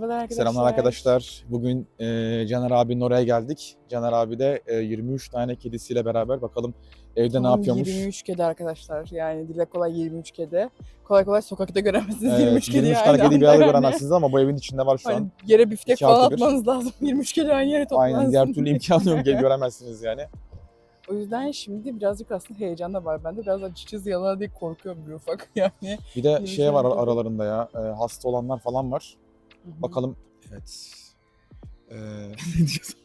Merhabalar arkadaşlar. Selamlar arkadaşlar. Bugün e, Caner abinin oraya geldik. Caner abi de e, 23 tane kedisiyle beraber bakalım evde ne Tam yapıyormuş. 23 kedi arkadaşlar. Yani dile kolay 23 kedi. Kolay kolay sokakta göremezsiniz Evet, 23 kedi 23 aynı tane kediyi bir arada yani. göremezsiniz ama bu evin içinde var şu Hani an. yere biftek falan atmanız lazım. 23 kedi aynı yere toplansın. Aynen diğer türlü imkanı yok göremezsiniz yani. O yüzden şimdi birazcık aslında heyecan da var bende. Biraz açıkçası yalan diye korkuyorum bir ufak yani. Bir de şey var aralarında ya e, hasta olanlar falan var. Bakalım. Evet. Ee, ne diyeceğiz?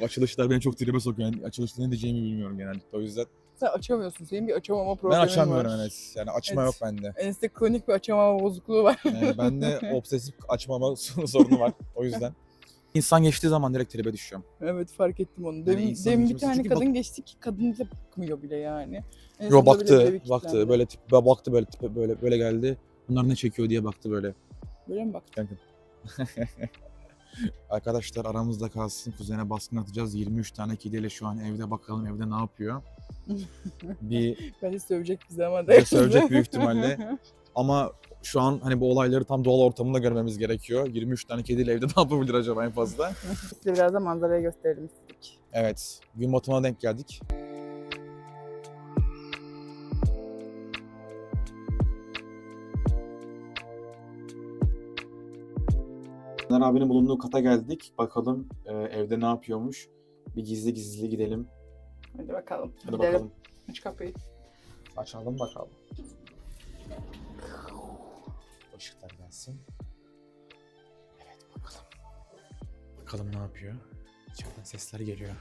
Bu açılışlar beni çok tribe sokuyor. Yani açılışta ne diyeceğimi bilmiyorum genellikle o yüzden. Sen açamıyorsun. Senin bir açamama Ben problemin açamıyorum var. evet. Yani açma Evet. yok bende. Enes'te kronik bir açamama bozukluğu var. Yani bende obsesif açmama sorunu var. O yüzden. İnsan geçtiği zaman direkt tribe düşüyorum. evet fark ettim onu. Demin, insanın demin bir tane kadın geçti ki kadın bize bakmıyor bile yani. En Yo baktı, baktı. Böyle tip, baktı böyle tipe böyle böyle geldi. Bunlar ne çekiyor diye baktı böyle. Böyle mi baktı? Arkadaşlar aramızda kalsın. Kuzene baskın atacağız. 23 tane kediyle şu an evde bakalım evde ne yapıyor. Bir Bence sövecek bize ama Bize sövecek büyük ihtimalle. ama şu an hani bu olayları tam doğal ortamında görmemiz gerekiyor. 23 tane kediyle evde ne yapabilir acaba en fazla? Size biraz da manzarayı gösterelim istedik. Evet. Gün batımına denk geldik. Caner abinin bulunduğu kata geldik. Bakalım e, evde ne yapıyormuş. Bir gizli gizli gidelim. Hadi bakalım. Hadi Gidelim. bakalım. Aç kapıyı. Açalım bakalım. Işıklar gelsin. Evet bakalım. Bakalım ne yapıyor. İçeriden sesler geliyor.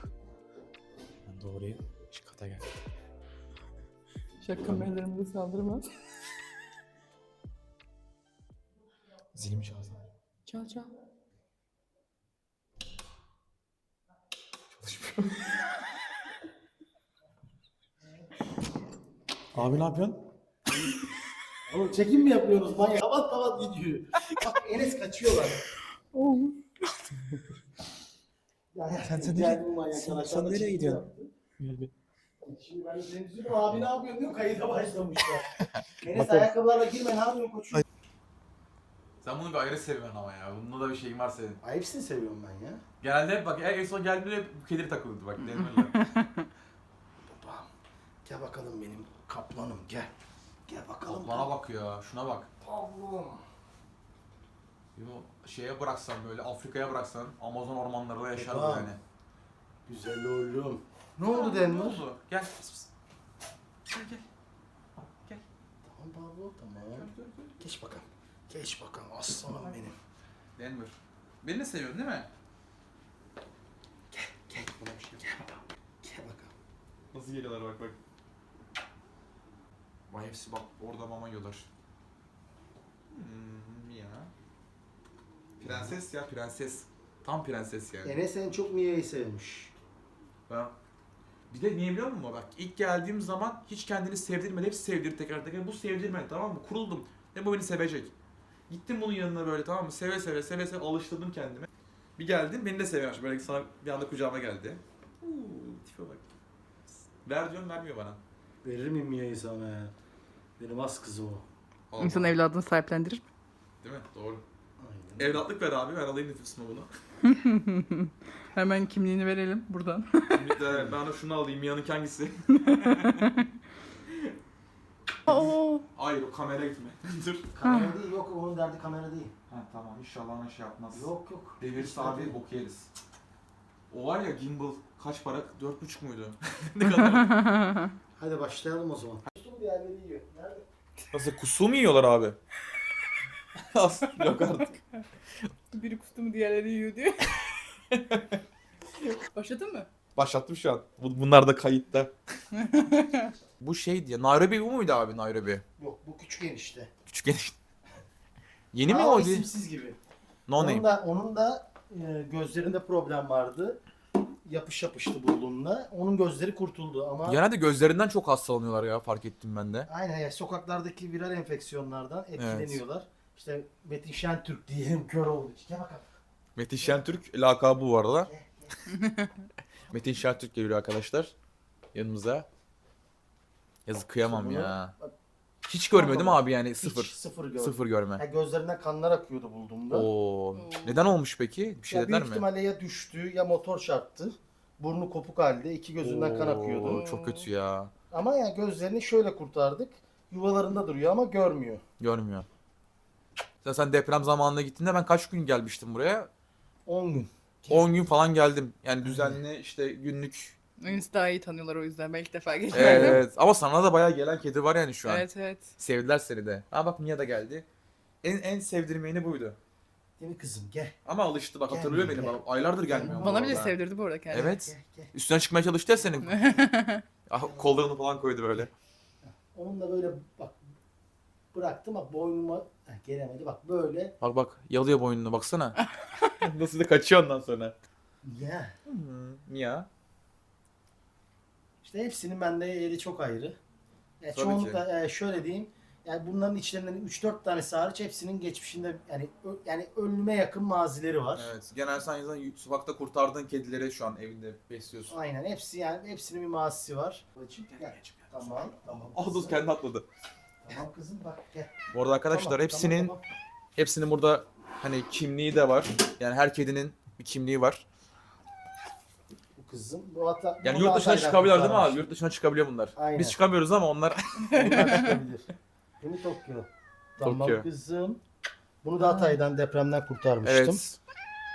Ben doğru şu kata gel. Şaka kameralarımıza saldırmaz. Zilim çaldı. Çal çal. Abi ne yapıyorsun? Oğlum çekim mi yapıyorsunuz manyak? Tavat tavat gidiyor. Bak Enes kaçıyorlar. Ya, ya, Sen- sen nereye- manyaklar, sen- nereye gidiyorsun? Şimdi ben de seni. Abi ne yapıyorsun diyor kayıda başlamışlar. Enes ayakkabılarla girme ne yapıyorsun koçum? Sen bunu bir ayrı seviyorsun ama ya. Bunda da bir şeyin var senin. Ay, hepsini seviyorum ben ya. Genelde hep bak en son geldiğinde hep bu kedir takılırdı bak. Denizli'yle. Babam gel bakalım benim kaplanım gel. Gel bakalım. Bana bak ya. Şuna bak. Tablom. Yo, şeye bıraksan böyle Afrika'ya bıraksan Amazon ormanlarında yaşar bu yani. Güzel oğlum. Ne oldu Ne Denver? oldu? Gel. Pıs gel. Gel. Tamam Pablo tamam. Gel, gel, gel. Geç bakalım. Geç bakalım aslanım benim. Denver. Beni de seviyorsun değil mi? Gel buna bir şey Gel bakalım. Gel bakalım. Nasıl geliyorlar bak bak. Vay hepsi bak orada mama yiyorlar. Hmm, ya. Prenses ya prenses. Tam prenses yani. Enes en çok Mia'yı sevmiş. Ben bir de niye biliyor musun? Bak ilk geldiğim zaman hiç kendini sevdirmedi. Hep sevdir tekrar tekrar. Bu sevdirmedi tamam mı? Kuruldum. Ve bu beni sevecek. Gittim bunun yanına böyle tamam mı? Seve seve seve seve alıştırdım kendime. Bir geldim beni de seviyormuş. Böyle sana bir anda kucağıma geldi. Uuu tipe bak. Ver diyorum vermiyor bana. Verir miyim Mia'yı sana ya? Benim az kızım o. Allah. İnsan evladını sahiplendirir mi? Değil mi? Doğru. Aynen. Evlatlık ver abi. Ben alayım nüfusuma bunu. Hemen kimliğini verelim buradan. Şimdi de ben de şunu alayım. Yanık hangisi? Oo. Hayır o kamera gitme. Dur. Kamera değil yok onun derdi kamera değil. Ha tamam inşallah ona şey yapmaz. Yok yok. Devirse abi bok yeriz. O var ya gimbal kaç para? 4,5 muydu? ne kadar? Hadi başlayalım o zaman. Kustum diğerleri yiyor. Nerede? Nasıl kusu mu yiyorlar abi? Yok artık. Biri kustu mu diğerleri yiyor diyor. Başladın mı? Başlattım şu an. Bu- Bunlar da kayıtta. Bu şeydi ya. Nairobi bu muydu abi Nairobi? Yok bu küçük enişte. Küçük enişte. Yeni mi Aa, o? isimsiz gibi. No onun name. da, onun da e, gözlerinde problem vardı. Yapış yapıştı burnuna. Onun gözleri kurtuldu ama Genelde gözlerinden çok hastalanıyorlar ya fark ettim ben de. aynen ya sokaklardaki viral enfeksiyonlardan etkileniyorlar. İşte Metin Şentürk diyelim kör için. Gel bakalım. Metin Şentürk lakabı bu arada. Metin Şentürk geliyor arkadaşlar yanımıza. Yazık kıyamam Sonra- ya. Hiç görmüyor değil mi abi yani Hiç sıfır. sıfır gördüm. Sıfır görme. Ya gözlerinden kanlar akıyordu bulduğumda. Oo. Neden olmuş peki? Bir şey ya dediler büyük mi? ihtimalle ya düştü ya motor çarptı. Burnu kopuk halde, iki gözünden kan Oo, akıyordu. Çok kötü ya. Ama ya gözlerini şöyle kurtardık. Yuvalarında duruyor ama görmüyor. Görmüyor. Sen, sen deprem zamanında gittiğinde ben kaç gün gelmiştim buraya? 10 gün. 10 gün falan geldim. Yani düzenli işte günlük. Enis daha iyi tanıyorlar o yüzden. Ben ilk defa geçmedim. Evet. Ama sana da bayağı gelen kedi var yani şu an. Evet evet. Sevdiler seni de. Ha bak Mia da geldi. En en sevdirmeyeni buydu. Değil mi kızım gel. Ama alıştı bak Gel, hatırlıyor beni. bak, Aylardır gelmiyor. Bana bile sevdirdi bu arada kendini. Evet. Gel, gel. Üstüne çıkmaya çalıştı ya senin. ah, kollarını falan koydu böyle. Onu da böyle bak bıraktım bak boynuma Heh, gelemedi bak böyle Bak bak yalıyor boynunu baksana. Nasıl da kaçıyor ondan sonra. ya Hmm, Mia. İşte hepsinin bende yeri çok ayrı. Ya Tabii çoğunlukla e, şöyle diyeyim yani bunların içlerinden 3-4 tanesi hariç hepsinin geçmişinde yani ö- yani ölüme yakın mazileri var. Evet. Genel sen zaten sokakta kurtardığın kedileri şu an evinde besliyorsun. Aynen hepsi yani hepsinin bir mazisi var. Gel. Tamam. Tamam. Ah dur kızım. kendi atladı. Tamam kızım bak gel. Bu arada arkadaşlar Tamam, hepsinin tamam, tamam. hepsinin burada hani kimliği de var. Yani her kedinin bir kimliği var. Kızım. Bu hatta Yani bunu yurt dışına çıkabilir değil mi abi? Yurt dışına çıkabiliyor bunlar. Aynen. Biz çıkamıyoruz ama onlar Bunlar çıkabilir. Mi Tokyo? Tamam Tokyo. kızım. Bunu da Hatay'dan depremden kurtarmıştım. evet.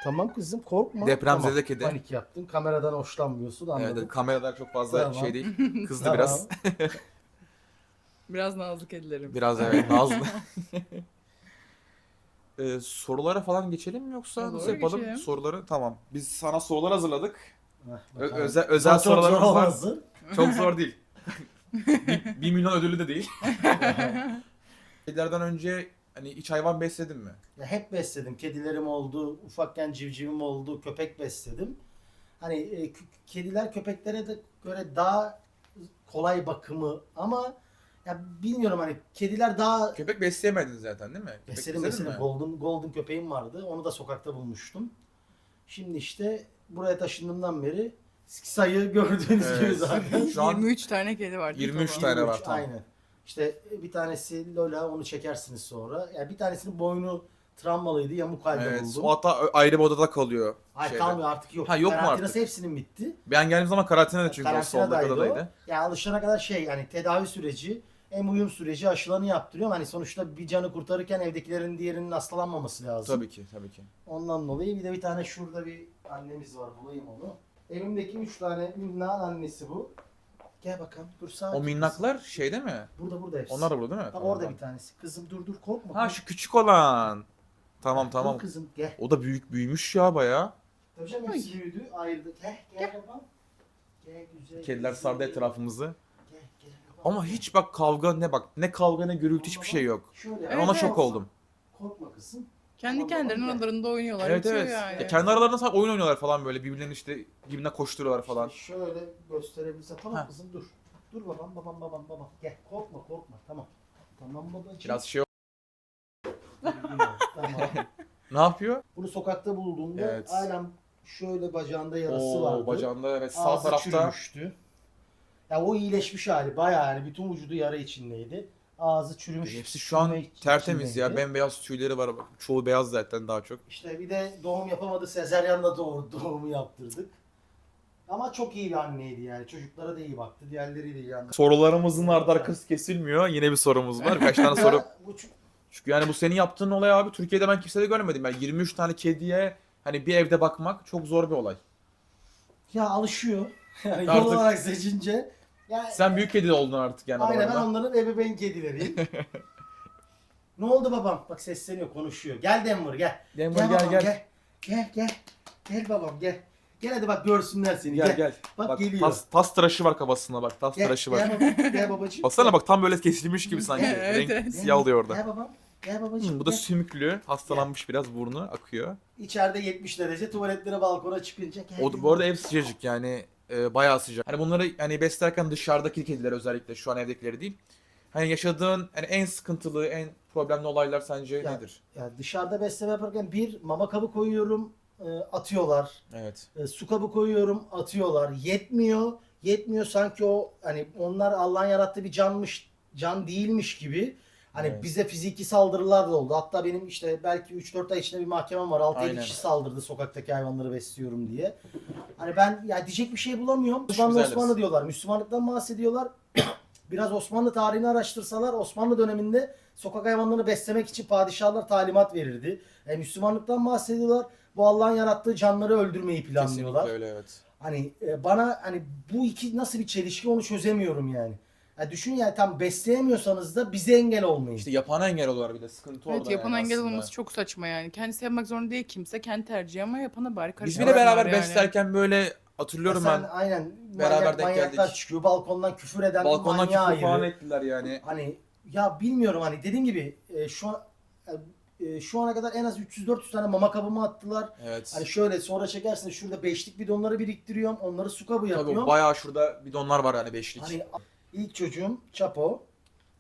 Tamam kızım korkma. Depremzede tamam. kedi. Panik yaptın. Kameradan hoşlanmıyorsun anladım. Evet, kameralar çok fazla Tamam. şey değil. Kızdı Tamam. biraz. Biraz nazlı kedilerim. Biraz evet nazlı. Ee, sorulara falan geçelim mi yoksa Olur, nasıl yapalım? geçelim. Soruları tamam. Biz sana sorular hazırladık. Ö- özel özel Çok zor sorularımız var. olmazdı. Çok zor değil. bir, bir milyon ödülü de değil. Kedilerden önce hani hiç hayvan besledin mi? Ya hep besledim. Kedilerim oldu. Ufakken civcivim oldu. Köpek besledim. Hani e, kö- kediler köpeklere de göre daha kolay bakımı ama ya bilmiyorum hani kediler daha Köpek besleyemedin zaten değil mi? Köpek Besledim besledin besledim. mi? Golden, golden köpeğim vardı. Onu da sokakta bulmuştum. Şimdi işte buraya taşındığımdan beri sayı gördüğünüz Evet. gibi zaten. Şu an 23 tane kedi var. 23 toplam. tane var, 23, tamam. Aynen. İşte bir tanesi Lola onu çekersiniz sonra. Yani bir tanesinin boynu travmalıydı. Yamuk halde Evet. buldum. O hatta ayrı bir odada kalıyor. Ay şeyde. kalmıyor artık yok. Ha, yok mu Karantinası artık? hepsinin bitti. Ben geldiğim zaman karantinada çünkü o Karantinadaydı soldaki o. odadaydı. Yani alışana kadar şey yani tedavi süreci hem uyum süreci aşılarını yaptırıyorum. Hani sonuçta bir canı kurtarırken evdekilerin diğerinin hastalanmaması lazım. Tabii ki, tabii ki. Ondan dolayı bir de bir tane şurada bir annemiz var bulayım onu. Evimdeki üç tane minnağın annesi bu. Gel bakalım dur sakin. O minnaklar şeyde mi? Burada burada hepsi. Onlar da burada değil mi? Bak orada bir tanesi. Kızım dur dur korkma. Ha şu küçük olan. Tamam Dur tamam. kızım gel. O da büyük büyümüş ya baya. Tabii canım hepsi büyüdü ayrıldı. Gel gel babam. Gel güzel. Kediler güzel. sardı etrafımızı. Ama hiç bak kavga ne bak ne kavga ne gürültü hiçbir şey yok. Şöyle. Ben Evet, ona evet. şok oldum. Korkma kızım. Kendi kendilerinin aralarında oynuyorlar. Evet bitiyor evet. Yani. Ya kendi aralarında sanki oyun oynuyorlar falan böyle birbirlerinin işte birbirine koşturuyorlar falan. İşte şöyle gösterebilirsen. Tamam Ha. kızım dur. Dur babam babam babam babam. Gel korkma korkma tamam. Tamam babacığım. Biraz şey tamam. Ne yapıyor? Bunu sokakta bulduğumda Evet. halen şöyle bacağında yarası Oo, vardı. bacağında evet sağ Ağzı tarafta. çürümüştü. Ya o iyileşmiş hali bayağı yani bütün vücudu yara içindeydi. Ağzı çürümüş. Hepsi şu an çürüme tertemiz ya. içindeydi. Bembeyaz tüyleri var. Çoğu beyaz zaten daha çok. İşte bir de doğum yapamadı. Sezeryan'da doğ doğumu yaptırdık. Ama çok iyi bir anneydi yani. Çocuklara da iyi baktı. Diğerleriyle iyi anlattı. Sorularımızın ardı arkası kesilmiyor. Yine bir sorumuz var. Kaç tane soru? Bu ç- Çünkü yani bu senin yaptığın olay abi Türkiye'de ben kimsede görmedim. Yani 23 tane kediye hani bir evde bakmak çok zor bir olay. Ya alışıyor. Yani yol Artık- olarak seçince. Yani Sen büyük kedi oldun artık yani Aynen ben onların ebeveyn kedileriyim. ne oldu babam? Bak sesleniyor, konuşuyor. Gel Denver gel. Denver Gel, gel babam, gel. gel. Gel gel. Gel babam gel. Gel hadi bak görsünler seni. Gel Gel. Bak, Bak geliyor. tas, tas tıraşı var kafasında bak. Tas tıraşı var. gel, babam, gel babacığım. Baksana bak tam böyle kesilmiş gibi sanki. Evet, Renk evet. Siyah oluyor orada. Gel babam. Gel babacığım. Hı, bu da gel. sümüklü. Hastalanmış biraz burnu akıyor. İçeride 70 derece tuvaletlere balkona çıkınca gel. O, bu arada ev sıcacık yani e, bayağı sıcak. Hani bunları hani beslerken dışarıdaki kediler özellikle şu an evdekileri değil. Hani yaşadığın hani en sıkıntılı, en problemli olaylar sence Ya- nedir? Ya dışarıda besleme yaparken bir mama kabı koyuyorum e, atıyorlar. Evet. E, su kabı koyuyorum atıyorlar. Yetmiyor. Yetmiyor sanki o hani onlar Allah'ın yarattığı bir canmış can değilmiş gibi hani Evet. bize fiziki saldırılar da oldu. Hatta benim işte belki 3-4 ay içinde bir mahkemem var. 6-7 Aynen. kişi saldırdı sokaktaki hayvanları besliyorum diye. Hani ben ya diyecek bir şey bulamıyorum. Osmanlı. Osmanlı diyorlar. Müslümanlıktan bahsediyorlar. Biraz Osmanlı tarihini araştırsalar Osmanlı döneminde sokak hayvanlarını beslemek için padişahlar talimat verirdi. E, Müslümanlıktan bahsediyorlar. Bu Allah'ın yarattığı canları öldürmeyi planlıyorlar. Kesinlikle öyle evet. Hani e, bana hani bu iki nasıl bir çelişki onu çözemiyorum yani. Ya düşün yani tam besleyemiyorsanız da bize engel olmayın. İşte yapana engel oluyorlar bir de sıkıntı Evet orada yapan yani engel aslında. olması çok saçma yani. Kendisi yapmak zorunda değil kimse. Kendi tercihi ama yapana bari Biz bile beraber yani. beslerken böyle hatırlıyorum Sen ben aynen Beraber manyak, denk manyaklar geldik. çıkıyor balkondan küfür eden balkondan manyağı küfür falan ayrı. ettiler yani. Hani ya bilmiyorum hani dediğim gibi e, şu an e, şu ana kadar en az 300-400 tane mama kabımı attılar. Evet. Hani şöyle sonra çekersin şurada beşlik bidonları biriktiriyorum. Onları su kabı Tabii yapıyorum. bayağı şurada bidonlar var yani beşlik. Hani ilk çocuğum Çapo.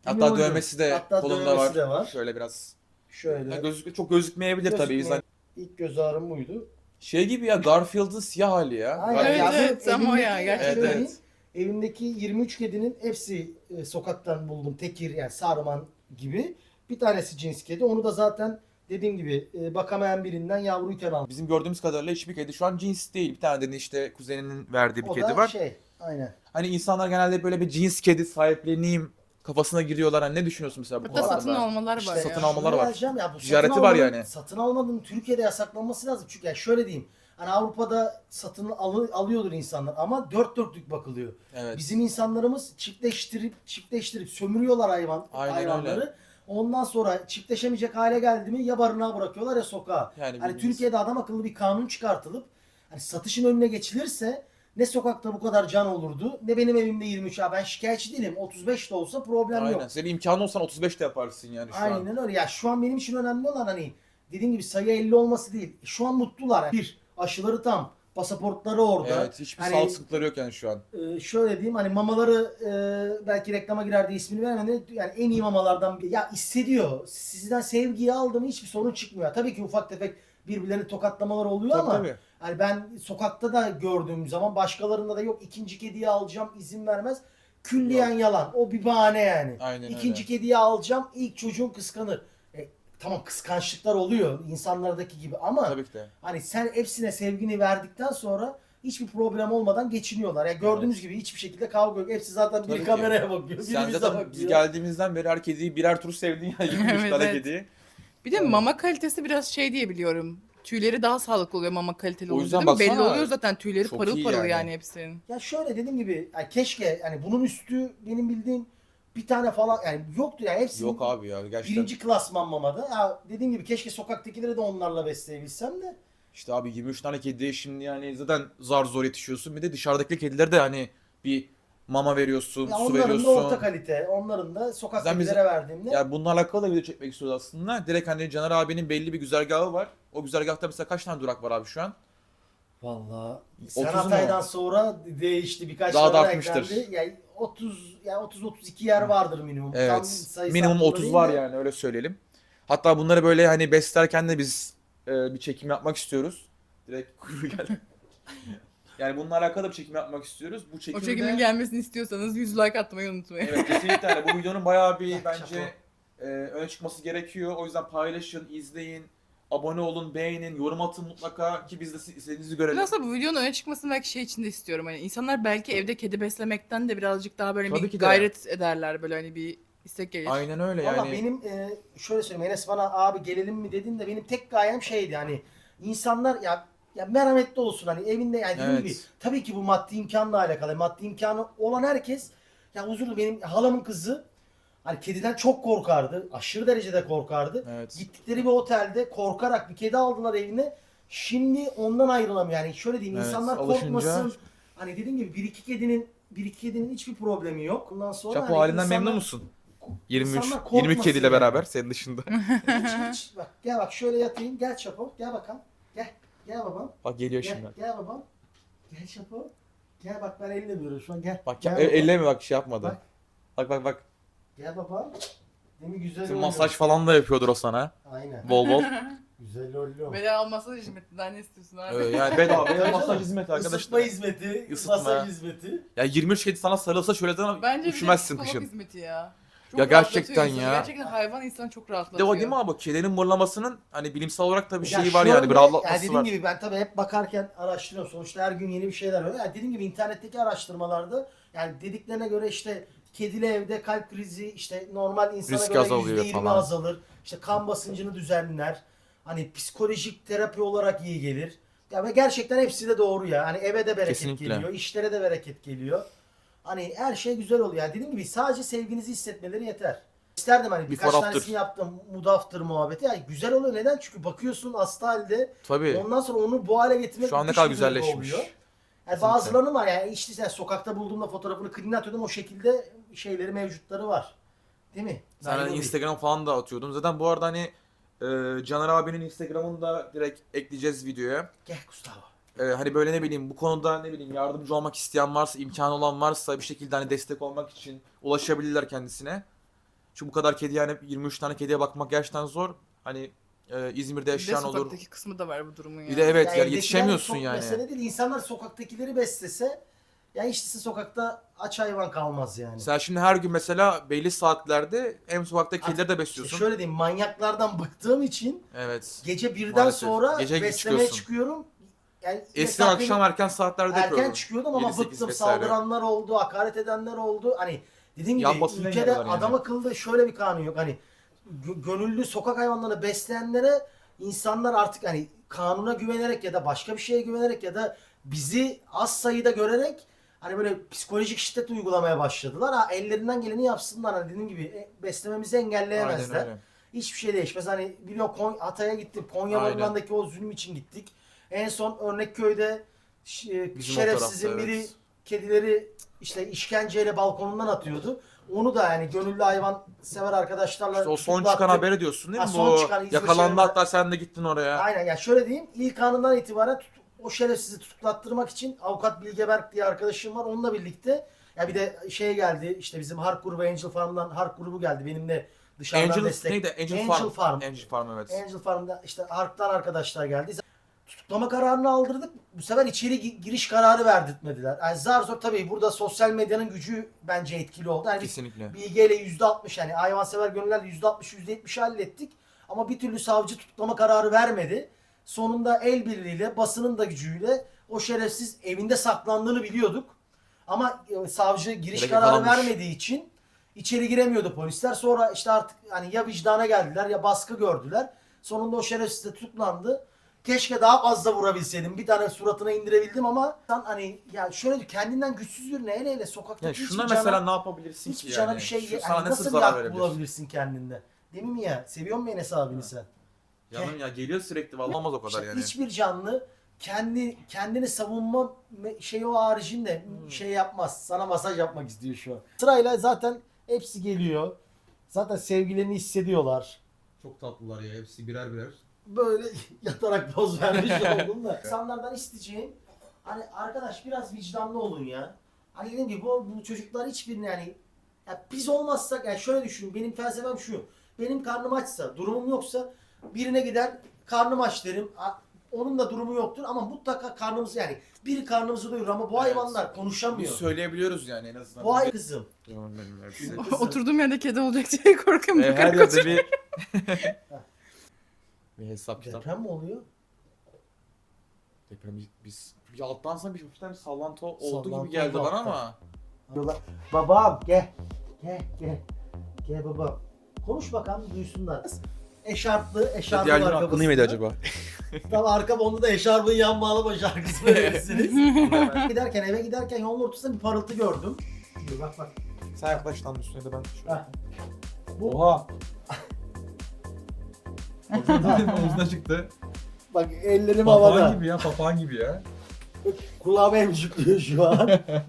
Hatta uygun? dövmesi de Hatta kolunda dövmesi var. de var. Şöyle biraz. Şöyle. Ya gözük çok gözükmeyebilir tabii. İnsan... İlk göz ağrım buydu. Şey gibi ya Garfield'ın siyah hali ya. Aynen. Evet, Ya evet, benim tam o ya, evimdeki- gerçekten. Evet, Evimdeki- evet. Evimdeki 23 kedinin hepsi e, sokaktan buldum. Tekir yani sarman gibi. Bir tanesi cins kedi. Onu da zaten dediğim gibi e, bakamayan birinden yavruyken aldım. Bizim gördüğümüz kadarıyla hiçbir kedi şu an cins değil. Bir tane de işte kuzeninin verdiği bir O kedi da var. şey aynen. Hani insanlar genelde böyle bir cins kedi sahipleneyim kafasına giriyorlar. Hani ne düşünüyorsun mesela bu Hatta konuda? satın almalar var İşte ya. satın almalar var. yazacağım Ya, bu Ticareti satın var almanın- yani. Satın almanın Türkiye'de yasaklanması lazım. Çünkü yani şöyle diyeyim. Hani Avrupa'da satın alı- alıyordur insanlar ama dört dörtlük bakılıyor. Evet. Bizim insanlarımız çiftleştirip çiftleştirip sömürüyorlar hayvan Aynen hayvanları. öyle. Ondan sonra çiftleşemeyecek hale geldi mi ya barınağa bırakıyorlar ya sokağa. Yani Hani bildiğiniz- Türkiye'de adam akıllı bir kanun çıkartılıp hani satışın önüne geçilirse ne sokakta bu kadar can olurdu ne benim evimde 23 ya ben şikayetçi değilim 35 de olsa problem Aynen. yok. Senin imkanı olsan 35 de yaparsın yani şu an. Aynen öyle ya şu an benim için önemli olan hani dediğim gibi sayı 50 olması değil. Şu an mutlular. Bir aşıları tam pasaportları orada. Evet hiçbir Hani- sağlık sıkıntıları yok yani şu an. Ee, şöyle diyeyim hani mamaları e, belki reklama girer diye ismini vermem yani en iyi mamalardan biri. Ya hissediyor. Sizden sevgiyi aldı mı hiçbir sorun çıkmıyor. Tabii ki ufak tefek birbirlerini tokatlamalar oluyor Tabii ama tabii. Hani ben sokakta da gördüğüm zaman başkalarında da yok ikinci kediyi alacağım izin vermez. Külliyen yalan. O bir bahane yani. Aynen İkinci öyle. kediyi alacağım ilk çocuğun kıskanır. E, tamam kıskançlıklar oluyor insanlardaki gibi ama Tabii ki de. Hani sen hepsine sevgini verdikten sonra hiçbir problem olmadan geçiniyorlar. Ya gördüğünüz gibi hiçbir şekilde kavga yok. Hepsi zaten Tabii bir ki. kameraya bakıyor. Sen zaten biz bakıyor. geldiğimizden beri her kediyi birer tur sevdin ya. 23 Evet, tane evet. kediyi. Bir de Evet. mama kalitesi biraz şey diye biliyorum. Tüyleri daha sağlıklı oluyor mama kaliteli O olunca yüzden değil mi? Belli baksana, oluyor zaten tüyleri çok parıl iyi parıl yani. yani. hepsinin. Ya şöyle dediğim gibi yani keşke yani bunun üstü benim bildiğim bir tane falan yani yoktu yani hepsi Yok abi ya gerçekten. birinci klasman mamada. Ya dediğim gibi keşke sokaktakileri de onlarla besleyebilsem de. İşte abi 23 tane kedi şimdi yani zaten zar zor yetişiyorsun. Bir de dışarıdaki kediler de hani bir mama veriyorsun, Ya su onların veriyorsun. da orta kalite. Onların da sokaktakilere Zaten biz- verdiğimde. Ya bununla alakalı da video çekmek istiyoruz aslında. Direkt hani Caner abinin belli bir güzergahı var. O güzergahta mesela kaç tane durak var abi şu an? Vallahi 30 sen mu? Hatay'dan sonra değişti birkaç Daha da tane artmıştır. eklendi. Yani 30 yani 30 32 yer vardır minimum. Tam Evet. sayısı Minimum aklımda 30 değil var de. yani öyle söyleyelim. Hatta bunları böyle hani beslerken de biz e, bir çekim yapmak istiyoruz. Direkt kuyruğu geldi. yani bununla alakalı bir çekim yapmak istiyoruz. Bu O çekimde... çekimin gelmesini istiyorsanız 100 like atmayı unutmayın. Evet kesinlikle yani bu videonun bayağı bir bence e, öne çıkması gerekiyor. O yüzden paylaşın, izleyin, abone olun, beğenin, yorum atın mutlaka ki biz de siz- istediğinizi görelim. Aslında bu videonun öne çıkmasını belki şey için de istiyorum. Hani insanlar belki evde kedi beslemekten de birazcık daha böyle Tabii bir ki de. gayret ederler böyle hani bir istek gelir. Aynen öyle Valla yani. benim e, şöyle söyleyeyim Enes bana abi gelelim mi dediğinde benim tek gayem şeydi hani insanlar ya ya merhametli olsun hani evinde yani dediğim Evet. gibi tabii ki bu maddi imkanla alakalı. Maddi imkanı olan herkes ya huzurlu benim halamın kızı hani kediden çok korkardı. Aşırı derecede korkardı. Evet. Gittikleri bir otelde korkarak bir kedi aldılar evine. Şimdi ondan ayrılamıyor. Yani şöyle diyeyim Evet, insanlar alışınca- korkmasın. Hani dediğim gibi bir iki kedinin bir iki kedinin hiçbir problemi yok. Ondan sonra Çapo hani halinden insanlar- memnun musun? 23 İnsanlar 23 korkmasın kediyle yani. beraber senin dışında. Hiç, hiç. Bak gel bak şöyle yatayım. Gel Çapo. Gel bakalım. Gel. Gel babam. Bak geliyor Gel, şimdi. gel babam. Gel Çapo. Gel bak ben elle duruyorum şu an. Gel. Bak gel ya, babam. elle mi bak şey yapmadı. Bak. Bak bak bak. Gel babam. Değil mi güzel oynuyor. masaj falan da yapıyordur o sana. Aynen. Bol bol. Güzel oynuyor. Bedava masaj hizmeti daha ne istiyorsun abi? Ee, yani bedava. Tabii Bedava masaj hizmeti Isıtma arkadaşlar. hizmeti, Isıtma. masaj hizmeti. Ya 23 kedi sana sarılsa şöyle sana Bence bir de üşümezsin psikolog kışın. hizmeti ya. Çok Ya gerçekten rahatlatıyor insanı. ya. Gerçekten hayvan insanı çok Bir de rahatlatıyor. o değil mi abi? Kedilerin mırlamasının hani bilimsel olarak da bir Ya şeyi var şöyle, yani. Bir rahatlatması dediğim var. gibi ben tabii hep bakarken araştırıyorum. Sonuçta her gün yeni bir şeyler var. Yani dediğim gibi internetteki araştırmalarda yani dediklerine göre işte kedili evde kalp krizi işte normal insana Risk göre azalıyor %20 falan. azalır. İşte kan basıncını düzenler. Hani psikolojik terapi olarak iyi gelir. Ya ve gerçekten hepsi de doğru ya. Hani eve de bereket Kesinlikle. geliyor, işlere de bereket geliyor. Hani her şey güzel oluyor. Yani dediğim gibi sadece sevginizi hissetmeleri yeter. İsterdim hani birkaç Before, after. tanesini yaptım. Mood after muhabbeti. Yani güzel oluyor. Neden? Çünkü bakıyorsun hasta halde Tabii. Ondan sonra onu bu hale getirmek Şu an ne müthiş kadar bir duygu güzelleşmiş. oluyor. Yani bazılarının var yani işte sen sokakta bulduğumda fotoğrafını clean atıyordum o şekilde şeyleri mevcutları var. Değil mi? Sen oluyor. Instagram falan da atıyordun. Zaten bu arada hani e, Caner abinin Instagram'ını da direkt ekleyeceğiz videoya. Gel Gustavo. E, hani böyle ne bileyim bu konuda ne bileyim yardımcı olmak isteyen varsa, imkanı olan varsa bir şekilde hani destek olmak için ulaşabilirler kendisine. Çünkü bu kadar kedi yani 23 tane kediye bakmak gerçekten zor. Hani e, İzmir'de Bir de yaşayan olur. sokaktaki kısmı da var bu durumun yani. Bir de evet Ya yani evdekiler yetişemiyorsun yani. Mesele değil. İnsanlar sokaktakileri beslese ya işte sokakta aç hayvan kalmaz yani. Sen şimdi her gün mesela belli saatlerde hem sokakta kedileri de besliyorsun. şöyle diyeyim manyaklardan bıktığım için Evet. gece birden Maalesef. sonra Gece beslemeye çıkıyorsun. çıkıyorum. Yani Eskiden akşam erken saatlerde Erken yapıyordum. çıkıyordum ama 7-8 bıktım. vesaire. Saldıranlar oldu, hakaret edenler oldu. Hani dediğim gibi Yan basına ülkede geldiler yani. adam akıllı şöyle bir kanun yok. Hani gönüllü sokak hayvanlarını besleyenlere insanlar artık hani kanuna güvenerek ya da başka bir şeye güvenerek ya da bizi az sayıda görerek hani böyle psikolojik şiddet uygulamaya başladılar. Ha ellerinden geleni yapsınlar. Hani dediğim gibi e, beslememizi engelleyemezler. Aynen. Hiçbir şey değişmez. Hani biliyor Kon- Hatay'a gittik. Konya. Barınağı'ndaki o zulüm için gittik. En son Örnekköy'de e, Bizim şerefsizin tarafta, biri evet. kedileri işte işkenceyle balkonundan atıyordu. Onu da yani gönüllü hayvan sever arkadaşlarla İşte o son tutuklattık. çıkan haberi diyorsun değil mi? Ha, son Bu çıkan İzmir yakalandı şehrinde- hatta sen de gittin oraya. Aynen ya şöyle diyeyim ilk anından itibaren tut- o şerefsizi tutuklattırmak için avukat Bilgeberk diye arkadaşım var onunla birlikte ya bir de şey geldi işte bizim Hark grubu Angel Farm'dan Hark grubu geldi benimle dışarıdan Angel destek. neydi? Angel, Angel Farm. Farm. Angel Farm evet. Angel Farm'da işte Ark'tan arkadaşlar geldi. Tutuklama kararını aldırdık. Bu sefer içeri gi- giriş kararı verdirtmediler. Yani zar zor tabii burada sosyal medyanın gücü bence etkili oldu. Yani Kesinlikle. bilgeyle %60 yani hayvansever gönüllerle %60 %70 hallettik. Ama bir türlü savcı tutuklama kararı vermedi. Sonunda el birliğiyle basının da gücüyle o şerefsiz evinde saklandığını biliyorduk. Ama e, savcı giriş Direkt kararı yakalanmış. vermediği için içeri giremiyordu polisler. Sonra işte artık hani ya vicdana geldiler ya baskı gördüler. Sonunda o şerefsiz de tutuklandı. Keşke daha fazla vurabilseydim. Bir tane suratına indirebildim ama sen hani ya şöyle kendinden güçsüz birine hele hele sokaktaki Yani hiçbir şuna cana- mesela ne yapabilirsin ki Hiçbir yani? cana bir şey Şu yani sana nasıl nasıl bir zarar hak verebilir? bulabilirsin kendinde? Değil mi ya? Seviyor musun Enes abini sen? Canım ya geliyor sürekli vallahi olmaz o kadar İşte yani. Hiçbir canlı kendi kendini savunma me- şeyi o haricinde Hmm. şey yapmaz. Sana masaj yapmak istiyor şu an. Sırayla zaten hepsi geliyor. Zaten sevgilerini hissediyorlar. Çok tatlılar ya hepsi birer birer. Böyle yatarak poz vermiş oldum da. İnsanlardan isteyeceğim hani arkadaş biraz vicdanlı olun ya. Hani dediğim gibi bu, bu çocuklar hiçbirini yani ya biz olmazsak yani şöyle düşün benim felsefem şu. Benim karnım açsa durumum yoksa birine gider karnım aç derim. Onun da durumu yoktur ama mutlaka karnımız yani biri karnımızı doyurur ama bu Evet. hayvanlar Biz konuşamıyor. söyleyebiliyoruz yani en azından. Bu ay kızım. Canım benim hepsi. Oturduğum yerde kedi olacak diye korkuyorum. E, bu her yerde bir... bir hesap kitap. Deprem mi oluyor? Deprem biz, biz bir alttan sonra bir hafiften bir sallantı oldu Sallantı gibi geldi oldu bana alttan. ama. Diyorlar. Babam gel. Gel gel. Gel babam. Konuş bakalım duysunlar. Eşarplı, eşarbın Diğerlerinin arka hakkını yemedi basında. acaba? Tam arka bonda da eşarbın yan bağlama şarkısı verirsiniz. giderken eve giderken yolun ortasında bir parıltı gördüm. Dur bak bak. Sen yaklaş lan üstüne de ben. Ha. Bu, Oha! Omuzuna çıktı. bak ellerim Papağan havada. gibi ya, papağan gibi ya. Kulağıma emcikliyor şu an.